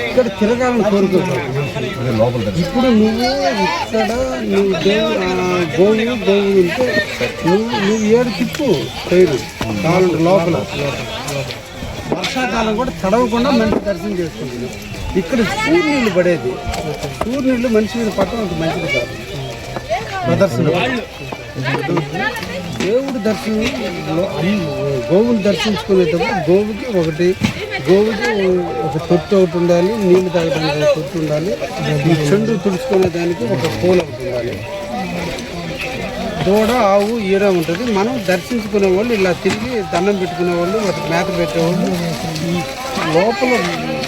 ఇక్కడ తిరగాలని కోరుకుంటాం ఇప్పుడు నువ్వు ఇక్కడ నువ్వు దేవు ఆ, గోవు గోవు ఉంటే నువ్వు నువ్వు ఏడు తిప్పు పేరు. కావాలంటే లోపల. వర్షాకాలం కూడా తడవకుండా మంచి దర్శనం చేసుకుంటుంది. ఇక్కడ సూర్యుళ్ళు పడేది. సూర్యుళ్ళు మనిషి మీద పట్టడం అంత మంచిది కాదు. ప్రదర్శన. దేవుడి దర్శనం గోవుని దర్శించుకునేటప్పుడు గోవుకి ఒకటి గోవుకి ఒక తొట్టు ఒకటి ఉండాలి నీళ్ళు తాగడానికి ఒక తొట్టు ఉండాలి ఈ చెండు తుడుచుకునే దానికి ఒక పూల ఒకటి ఉండాలి. దూడ ఆవు ఈడ ఉంటుంది. మనం దర్శించుకునే వాళ్ళు ఇలా తిరిగి దండం పెట్టుకునే వాళ్ళు వాటికి మేత పెట్టేవాళ్ళు. ఈ లోపల